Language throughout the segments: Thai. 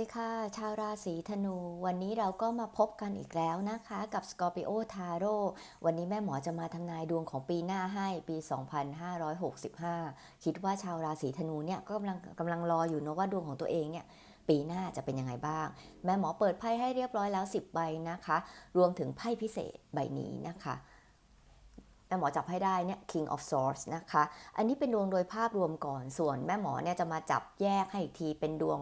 ดีค่ะ ชาวราศีธนู วันนี้เราก็มาพบกันอีกแล้วนะคะ กับ Scorpio Tarot วันนี้แม่หมอจะมาทำนายดวงของปีหน้าให้ปี 2565 คิดว่าชาวราศีธนูเนี่ยก็กำลังกำลังรออยู่เนะว่าดวงของตัวเองเนี่ยปีหน้าจะเป็นยังไงบ้าง แม่หมอเปิดไพ่ให้เรียบร้อยแล้ว 10 ใบนะคะ รวมถึงไพ่พิเศษใบนี้นะคะ แม่หมอจับให้ได้เนี่ย King of Swords นะคะ อันนี้เป็นดวงโดยภาพรวมก่อน ส่วนแม่หมอเนี่ยจะมาจับแยกให้อีกทีเป็นดวง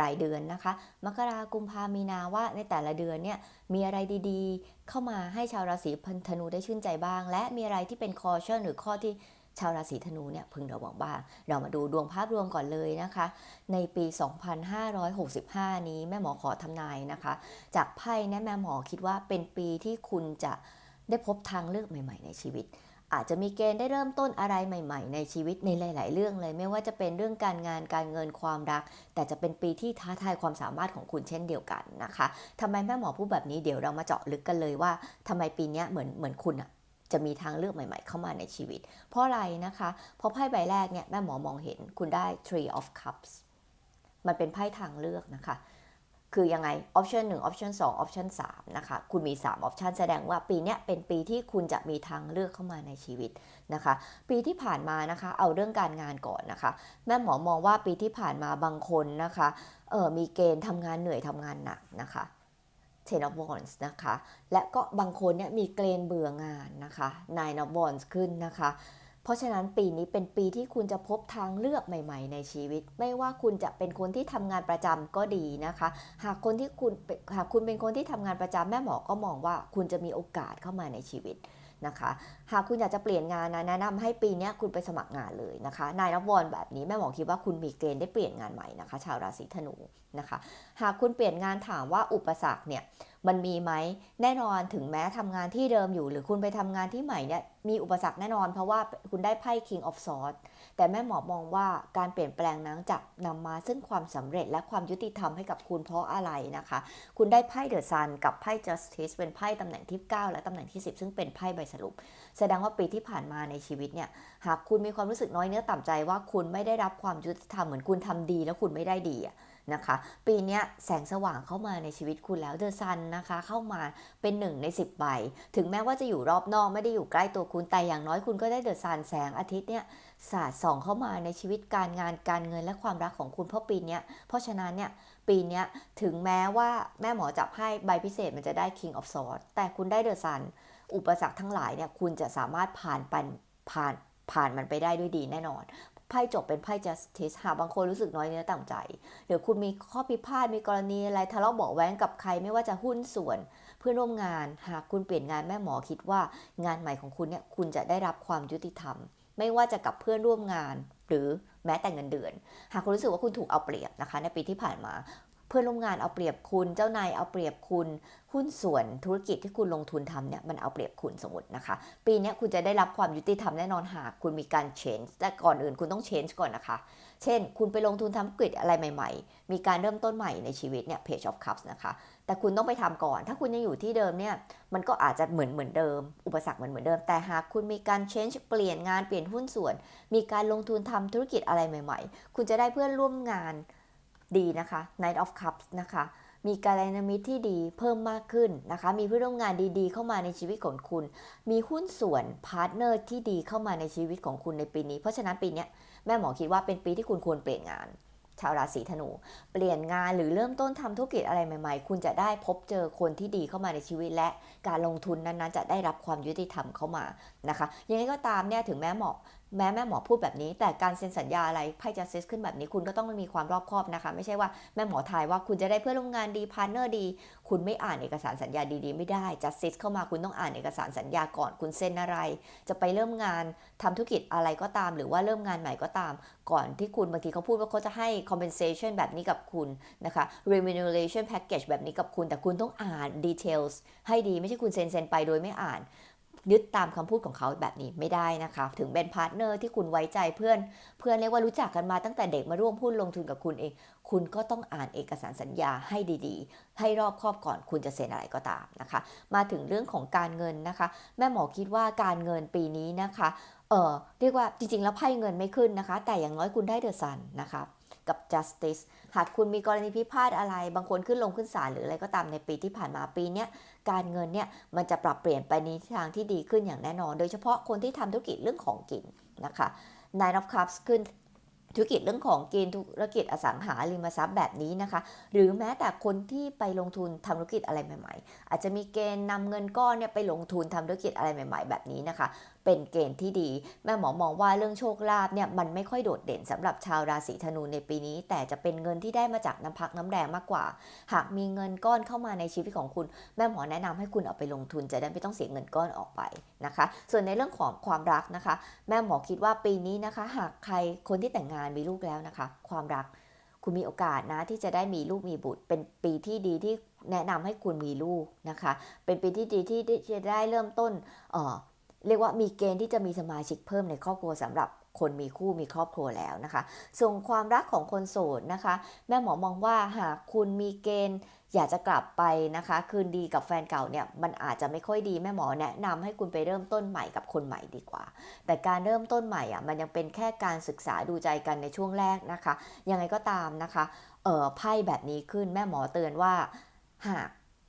รายเดือนนะคะ มกรากุมภามีนาว่าในแต่ละเดือนเนี่ยมีอะไรดีๆ เข้ามาให้ชาวราศีพันธนูได้ชื่นใจบ้าง และมีอะไรที่เป็นคอชั่นหรือข้อที่ชาวราศีธนูเนี่ยพึงระวังบ้าง เรามาดูดวงภาพรวมก่อนเลยนะคะ ในปี 2565 นี้แม่หมอขอทำนายนะคะ จากไพ่เนี่ยแม่หมอคิดว่าเป็นปีที่คุณจะ ได้พบทางเลือกใหม่ ๆ ในชีวิต อาจจะมีเกณฑ์ได้เริ่มต้นอะไรใหม่ ๆ ในชีวิตในหลาย ๆ เรื่องเลย ไม่ว่าจะเป็นเรื่องการงานการเงินความรัก แต่จะเป็นปีที่ท้าทายความสามารถของคุณเช่นเดียวกันนะคะทำไมแม่หมอพูดแบบนี้เดี๋ยวเรามาเจาะลึกกันเลยว่าทำไมปีนี้เหมือนเหมือนคุณอะจะมีทางเลือกใหม่ ๆ เข้ามาในชีวิต เพราะอะไรนะคะ เพราะไพ่ใบแรกเนี่ยแม่หมอมองเห็นคุณได้ Three of Cups มันเป็นไพ่ทางเลือกนะคะ คือยังไง option 1 option 2 option 3นะคะ คุณมี 3 option แสดงว่าปีนี้เป็นปีที่คุณจะมีทางเลือกเข้ามาในชีวิตนะคะ ปีที่ผ่านมานะคะ เอาเรื่องการงานก่อนนะคะ แม่หมอมองว่าปีที่ผ่านมาบางคนนะคะเออมีเกณฑ์ทำงานเหนื่อยทำงานหนักนะคะ Ten of Wands นะคะ และก็บางคนเนี่ยมีเกณฑ์เบื่องานนะคะ Nine of Wands ขึ้นนะคะ เพราะฉะนั้นปีนี้เป็นปีที่คุณจะพบทางเลือกใหม่ ๆ ในชีวิต ไม่ว่าคุณจะเป็นคนที่ทำงานประจำก็ดีนะคะ หากคนที่คุณหากคุณเป็นคนที่ทำงานประจำแม่หมอก็มองว่าคุณจะมีโอกาสเข้ามาในชีวิตนะคะหากคุณอยากจะเปลี่ยนงานนะแนะนำให้ปีนี้คุณไปสมัครงานเลยนะคะ นายรับวอนแบบนี้แม่หมอคิดว่าคุณมีเกณฑ์ได้เปลี่ยนงานใหม่นะคะ ชาวราศีธนูนะคะ หากคุณเปลี่ยนงานถามว่าอุปสรรคเนี่ยมันมีไหมแน่นอนถึงแม้ทำงานที่เดิมอยู่ หรือคุณไปทำงานที่ใหม่เนี่ยมีอุปสรรคแน่นอนเพราะว่าคุณได้ไพ่ King of Swords แต่แม่หมอมองว่าการเปลี่ยนแปลงนั้นจะนำมาซึ่งความสำเร็จและความยุติธรรมให้กับคุณเพราะอะไรนะคะ คุณได้ไพ่เดอะซันกับไพ่ justice เป็นไพ่ตำแหน่งที่ 9 และตำแหน่งที่ 10 ซึ่งเป็นไพ่ใบสรุปแสดงว่าปีที่ผ่านมาในชีวิตเนี่ย หากคุณมีความรู้สึกน้อยเนื้อต่ำใจว่าคุณไม่ได้รับความยุติธรรมเหมือนคุณทำดีแล้วคุณไม่ได้ดีนะคะ ปีนี้แสงสว่างเข้ามาในชีวิตคุณแล้วเดอะซันนะคะ เข้ามาเป็นหนึ่งใน 10 ใบ ถึงแม้ว่าจะอยู่รอบนอกไม่ได้อยู่ใกล้ตัวคุณแต่อย่างน้อยคุณก็ได้เดอะซันแสงอาทิตย์เนี่ยสาดส่องเข้ามาในชีวิตการงานการเงินและความรักของคุณเพราะปีนี้เพราะฉะนั้นเนี่ยปีนี้ถึงแม้ว่าแม่หมอจับให้ใบพิเศษมันจะได้ King of Swords แต่คุณได้เดอะซัน อุปสรรคทั้งหลายเนี่ยคุณจะสามารถผ่านปันผ่านผ่านมันไปได้ด้วยดีแน่นอนไพ่จบเป็นไพ่ justice หากบางคนรู้สึกน้อยเนื้อต่ำใจหรือคุณมีข้อพิพาทมีกรณีอะไรทะเลาะเบาะแว้งกับใครไม่ว่าจะหุ้นส่วนเพื่อนร่วมงาน หากคุณเปลี่ยนงานแม่หมอคิดว่างานใหม่ของคุณเนี่ยคุณจะได้รับความยุติธรรม ไม่ว่าจะกับเพื่อนร่วมงาน หรือแม้แต่เงินเดือน หากคุณรู้สึกว่าคุณถูกเอาเปรียบนะคะ ในปีที่ผ่านมา พื่อนร่วมงานเอาเปรียบคุณ เจ้านายเอาเปรียบคุณ หุ้นส่วนธุรกิจที่คุณลงทุนทำเนี่ยมันเอาเปรียบคุณสมมตินะคะ ปีนี้คุณจะได้รับความยุติธรรมแน่นอนหากคุณมีการ change แต่ก่อนอื่นคุณต้อง change ก่อนนะคะ เช่น คุณไปลงทุนทำธุรกิจอะไรใหม่ ๆ มีการเริ่มต้นใหม่ในชีวิตเนี่ย page of cups นะคะ แต่คุณต้องไปทำก่อน ถ้าคุณยังอยู่ที่เดิมเนี่ยมันก็อาจจะเหมือนเหมือนเดิม อุปสรรคเหมือนเหมือนเดิม แต่หากคุณมีการ change เปลี่ยนงานเปลี่ยนหุ้นส่วน มีการลงทุนทำธุรกิจอะไรใหม่ ๆ คุณจะได้เพื่อนร่วมงาน ดีนะคะ Knight of Cups นะคะ มีการนามิตที่ดีเพิ่มมากขึ้นนะคะ มีเพื่อนร่วมงานดีๆ เข้ามาในชีวิตของคุณ มีหุ้นส่วนพาร์ทเนอร์ที่ดีเข้ามาในชีวิตของคุณในปีนี้ เพราะฉะนั้นปีนี้แม่หมอคิดว่าเป็นปีที่คุณควรเปลี่ยนงาน ชาวราศีธนู เปลี่ยนงานหรือเริ่มต้นทำธุรกิจอะไรใหม่ๆ คุณจะได้พบเจอคนที่ดีเข้ามาในชีวิตและการลงทุนนั้นๆ จะได้รับความยุติธรรมเข้ามา นะคะยังไงก็ตามเนี่ยถึงแม้หมอแม้แม่หมอพูดแบบนี้ แต่การเซ็นสัญญาอะไรไพ่จะเซสขึ้นแบบนี้คุณก็ต้องมีความรอบคอบนะคะ ไม่ใช่ว่าแม่หมอทายว่าคุณจะได้เพื่อนร่วมงานดีพาร์เนอร์ดี คุณไม่อ่านเอกสารสัญญาดีๆ ไม่ได้จะเซสเข้ามาคุณต้องอ่านเอกสารสัญญาก่อนคุณเซ็นอะไร จะไปเริ่มงานทำธุรกิจอะไรก็ตาม หรือว่าเริ่มงานใหม่ก็ตาม ก่อนที่คุณบางทีเขาพูดว่าเขาจะให้ compensation แบบนี้กับคุณนะคะ remuneration package แบบนี้กับคุณ แต่คุณต้องอ่าน details ให้ดีไม่ใช่คุณเซ็นเซ็นไปโดยไม่อ่าน ยึดตามคำพูดของเขาแบบนี้ไม่ได้นะคะ ถึงเป็นพาร์ทเนอร์ที่คุณไว้ใจเพื่อน เพื่อนเรียกว่ารู้จักกันมาตั้งแต่เด็กมาร่วมหุ้นลงทุนกับคุณเอง คุณก็ต้องอ่านเอกสารสัญญาให้ดีๆ ให้รอบครอบก่อนคุณจะเซ็นอะไรก็ตามนะคะ มาถึงเรื่องของการเงินนะคะ แม่หมอคิดว่าการเงินปีนี้นะคะ เออเรียกว่าจริงๆ แล้วไพ่เงินไม่ขึ้นนะคะ แต่อย่างน้อยคุณได้เดอะซันนะคะ กับ justice หากคุณมีกรณีพิพาทอะไร บางคนขึ้นลงขึ้นศาลหรืออะไรก็ตามในปีที่ผ่านมาปีนี้การเงินเนี่ยมันจะปรับเปลี่ยนไปในทางที่ดีขึ้นอย่างแน่นอน โดยเฉพาะคนที่ทำธุรกิจเรื่องของกินนะคะ Nine of Cups ขึ้นธุรกิจเรื่องของกินธุรกิจอสังหาริมทรัพย์แบบนี้นะคะ หรือแม้แต่คนที่ไปลงทุนทำธุรกิจอะไรใหม่ ๆ อาจจะมีเกณฑ์นำเงินก้อนเนี่ยไปลงทุนทำธุรกิจอะไรใหม่ ๆ แบบนี้นะคะ เป็นเกณฑ์ที่ดี แม่หมอมองว่าเรื่องโชคลาภเนี่ยมันไม่ค่อยโดดเด่นสำหรับชาวราศีธนูในปีนี้ แต่จะเป็นเงินที่ได้มาจากน้ำพักน้ำแรงมากกว่า หากมีเงินก้อนเข้ามาในชีวิตของคุณ แม่หมอแนะนำให้คุณเอาไปลงทุนจะได้ไม่ต้องเสียเงินก้อนออกไปนะคะ ส่วนในเรื่องของความรักนะคะ แม่หมอคิดว่าปีนี้นะคะ หากใครคนที่แต่งงานมีลูกแล้วนะคะ ความรักคุณมีโอกาสนะที่จะได้มีลูกมีบุตร เป็นปีที่ดีที่แนะนำให้คุณมีลูกนะคะ เป็นปีที่ดีที่จะได้เริ่มต้น เรียกว่ามีเกณฑ์ที่จะมีสมาชิกเพิ่มในครอบครัวสำหรับคนมีคู่มีครอบครัวแล้วนะคะ ส่วนความรักของคนโสดนะคะ แม่หมอมองว่าหากคุณมีเกณฑ์อยากจะกลับไปนะคะ คืนดีกับแฟนเก่าเนี่ยมันอาจจะไม่ค่อยดีแม่หมอแนะนำให้คุณไปเริ่มต้นใหม่กับคนใหม่ดีกว่า แต่การเริ่มต้นใหม่อะมันยังเป็นแค่การศึกษาดูใจกันในช่วงแรกนะคะ ยังไงก็ตามนะคะเออไพ่แบบนี้ขึ้นแม่หมอเตือนว่า หาก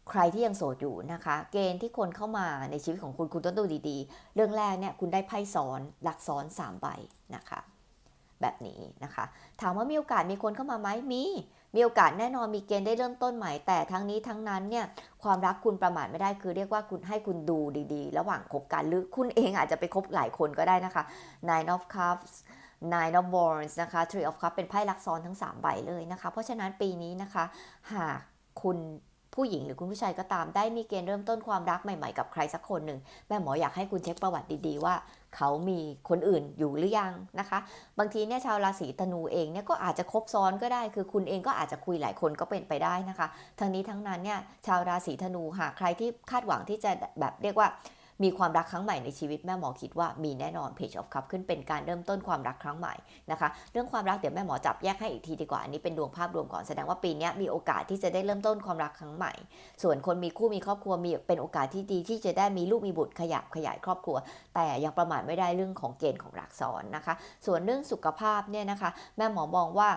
ใครที่ยังโสดอยู่นะคะ เกณฑ์ที่คนเข้ามาในชีวิตของคุณคุณต้องดูดีๆ เรื่องแรกเนี่ยคุณได้ไพ่ซ้อนหลักซ้อน3ใบนะคะ แบบนี้นะคะ ถามว่ามีโอกาสมีคนเข้ามาไหมมี มีโอกาสแน่นอนมีเกณฑ์ได้เริ่มต้นใหม่แต่ทั้งนี้ทั้งนั้นเนี่ยความรักคุณประมาทไม่ได้คือเรียกว่าคุณให้คุณดูดีๆ ระหว่างคบกันหรือคุณเองอาจจะไปคบหลายคนก็ได้นะคะ Nine of Cups Nine of Wands นะคะ Three of Cups เป็นไพ่ลักซ้อนทั้ง 3 ใบเลยนะคะ เพราะฉะนั้นปีนี้นะคะ หากคุณ ผู้หญิงหรือคุณผู้ชายก็ตามได้มีเกณฑ์เริ่มต้นความรักใหม่ๆกับใครสักคนหนึ่งแม่หมออยากให้คุณเช็คประวัติดีๆ ว่า เขามีคนอื่นอยู่หรือยังนะคะ บางทีเนี่ยชาวราศีธนูเองเนี่ยก็อาจจะคบซ้อนก็ได้ คือคุณเองก็อาจจะคุยหลายคนก็เป็นไปได้นะคะ ทั้งนี้ทั้งนั้นเนี่ยชาวราศีธนูหากใครที่คาดหวังที่จะแบบเรียกว่า มีความรักครั้งใหม่ในชีวิตแม่หมอคิดว่ามีแน่นอน Page of Cup ขึ้นเป็นการเริ่มต้นความรักครั้งใหม่นะคะเรื่องความรักเดี๋ยวแม่หมอจับแยกให้อีกทีดีกว่าอันนี้เป็นดวงภาพรวมก่อนแสดงว่าปีนี้มีโอกาสที่จะได้เริ่มต้นความรักครั้งใหม่ ส่วนคนมีคู่มีครอบครัวมีเป็นโอกาสที่ดีที่จะได้มีลูกมีบุตรขยับขยายครอบครัว แต่ยังประมาทไม่ได้เรื่องของเกณฑ์ของรักซ้อนนะคะ ส่วนเรื่องสุขภาพเนี่ยนะคะ แม่หมอมองว่า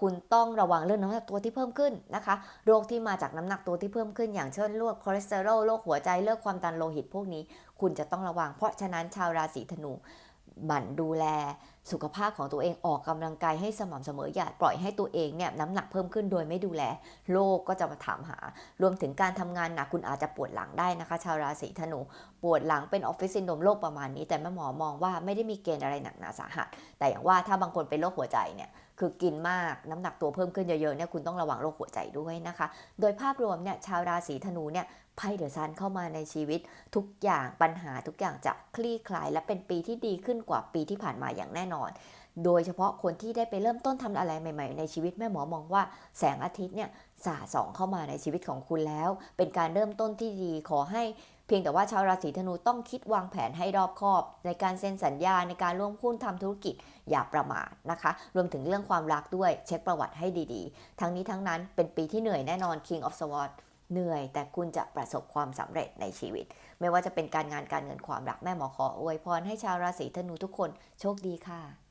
คุณต้องระวังเรื่องน้ำหนักตัวที่เพิ่มขึ้นนะคะโรคที่มาจากน้ำหนักตัวที่เพิ่มขึ้นอย่างเช่นโรคคอเลสเตอรอลโรคหัวใจโรคความดันโลหิตพวกนี้คุณจะต้องระวัง เพราะฉะนั้นชาวราศีธนูหมั่นดูแลสุขภาพของตัวเองออกกำลังกายให้สม่ำเสมออย่าปล่อยให้ตัวเองเนี่ยน้ำหนักเพิ่มขึ้นโดยไม่ดูแลโรคก็จะมาถามหา รวมถึงการทำงานหนักคุณอาจจะปวดหลังได้นะคะ ชาวราศีธนูปวดหลังเป็นออฟฟิศซินโดรมโรคประมาณนี้ แต่แม่หมอมองว่าไม่ได้มีเกณฑ์อะไรหนักหนาสาหัส แต่อย่างว่าถ้าบางคนเป็นโรคหัวใจเนี่ยคือกินมากน้ำหนักตัวเพิ่มขึ้นเยอะๆเนี่ยคุณต้องระวังโรคหัวใจด้วยนะคะ โดยภาพรวมเนี่ยชาวราศีธนูเนี่ย ไพ่เดอะซันเข้ามาในชีวิตทุกอย่างปัญหาทุกอย่างจะคลี่คลาย และเป็นปีที่ดีขึ้นกว่าปีที่ผ่านมาอย่างแน่นอน โดยเฉพาะคนที่ได้ไปเริ่มต้นทำอะไรใหม่ ๆ ในชีวิตแม่หมอมองว่าแสงอาทิตย์เนี่ยสาสองเข้ามาในชีวิตของคุณแล้ว เป็นการเริ่มต้นที่ดีขอให้เพียงแต่ว่าชาวราศีธนูต้องคิดวางแผนให้รอบคอบ ในการเซ็นสัญญาในการร่วมหุ้นทำธุรกิจอย่าประมาทนะคะ รวมถึงเรื่องความรักด้วยเช็คประวัติให้ดีๆ ทั้งนี้ทั้งนั้นเป็นปีที่เหนื่อยแน่นอน King of Swords เหนื่อย แต่คุณจะประสบความสำเร็จในชีวิต ไม่ว่าจะเป็นการงานการเงินความรักแม่หมอขออวยพรให้ชาวราศีธนูทุกคนโชคดีค่ะ